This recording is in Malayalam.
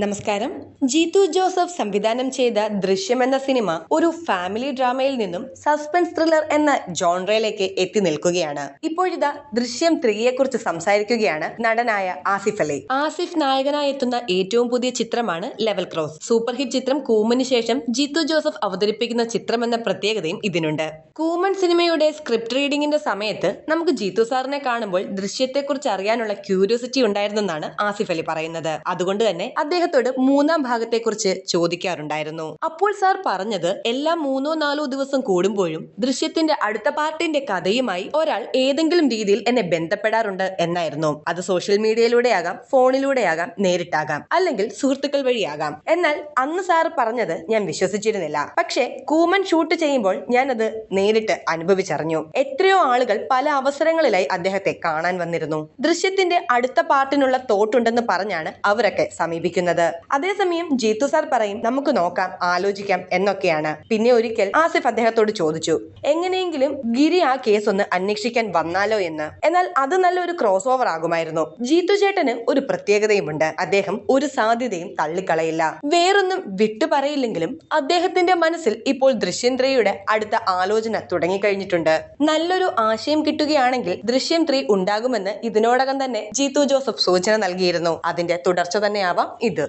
നമസ്കാരം. ജീതു ജോസഫ് സംവിധാനം ചെയ്ത ദൃശ്യം എന്ന സിനിമ ഒരു ഫാമിലി ഡ്രാമയിൽ നിന്നും സസ്പെൻസ് ത്രില്ലർ എന്ന ജോൺറയിലേക്ക് എത്തി നിൽക്കുകയാണ്. ഇപ്പോഴിതാ ദൃശ്യം ത്രീയെ കുറിച്ച് സംസാരിക്കുകയാണ് നടനായ ആസിഫ് അലി. ആസിഫ് നായകനായി എത്തുന്ന ഏറ്റവും പുതിയ ചിത്രമാണ് ലെവൽ ക്രോസ്. സൂപ്പർ ഹിറ്റ് ചിത്രം കൂമന് ശേഷം ജീതു ജോസഫ് അവതരിപ്പിക്കുന്ന ചിത്രം എന്ന പ്രത്യേകതയും ഇതിനുണ്ട്. കൂമൻ സിനിമയുടെ സ്ക്രിപ്റ്റ് റീഡിംഗിന്റെ സമയത്ത് നമുക്ക് ജീതു സാറിനെ കാണുമ്പോൾ ദൃശ്യത്തെക്കുറിച്ച് അറിയാനുള്ള ക്യൂരിയോസിറ്റി ഉണ്ടായിരുന്നെന്നാണ് ആസിഫ് അലി പറയുന്നത്. അതുകൊണ്ട് തന്നെ അദ്ദേഹത്തോട് മൂന്നാം ഭാഗത്തെക്കുറിച്ച് ചോദിക്കാറുണ്ടായിരുന്നു. അപ്പോൾ സാർ പറഞ്ഞത് എല്ലാ മൂന്നോ നാലോ ദിവസം കൂടുമ്പോഴും ദൃശ്യത്തിന്റെ അടുത്ത പാർട്ടിന്റെ കഥയുമായി ഒരാൾ ഏതെങ്കിലും രീതിയിൽ എന്നെ ബന്ധപ്പെടാറുണ്ട് എന്നായിരുന്നു. അത് സോഷ്യൽ മീഡിയയിലൂടെയാകാം ഫോണിലൂടെയാകാം നേരിട്ടാകാം അല്ലെങ്കിൽ സുഹൃത്തുക്കൾ വഴിയാകാം. എന്നാൽ അന്ന് സാർ പറഞ്ഞത് ഞാൻ വിശ്വസിച്ചിരുന്നില്ല. പക്ഷേ കൂമൻ ഷൂട്ട് ചെയ്യുമ്പോൾ ഞാൻ അത് നേരിട്ട് അനുഭവിച്ചറിഞ്ഞു. എത്രയോ ആളുകൾ പല അവസരങ്ങളിലായി അദ്ദേഹത്തെ കാണാൻ വന്നിരുന്നു. ദൃശ്യത്തിന്റെ അടുത്ത പാർട്ടിനുള്ള തോട്ടുണ്ടെന്ന് പറഞ്ഞാണ് അവരൊക്കെ സമീപിക്കുന്നത്. അതേസമയം ജീത്തു സാർ പറയും നമുക്ക് നോക്കാം ആലോചിക്കാം എന്നൊക്കെയാണ്. പിന്നെ ഒരിക്കൽ ആസിഫ് അദ്ദേഹത്തോട് ചോദിച്ചു എങ്ങനെയെങ്കിലും ഗിരി ആ കേസ് ഒന്ന് അന്വേഷിക്കാൻ വന്നാലോ എന്ന്? എന്നാൽ അത് നല്ലൊരു ക്രോസ് ഓവർ ആകുമായിരുന്നു. ജീത്തു ചേട്ടന് ഒരു പ്രത്യേകതയുമുണ്ട്. അദ്ദേഹം ഒരു സാധ്യതയും തള്ളിക്കളയില്ല. വേറൊന്നും വിട്ടു പറയില്ലെങ്കിലും അദ്ദേഹത്തിന്റെ മനസ്സിൽ ഇപ്പോൾ ദൃശ്യം ത്രീയുടെ അടുത്ത ആലോചന തുടങ്ങിക്കഴിഞ്ഞിട്ടുണ്ട്. നല്ലൊരു ആശയം കിട്ടുകയാണെങ്കിൽ ദൃശ്യം ത്രീ ഉണ്ടാകുമെന്ന് ഇതിനോടകം തന്നെ ജീത്തു ജോസഫ് സൂചന നൽകിയിരുന്നു. അതിന്റെ തുടർച്ച തന്നെയാവാം ഇത്.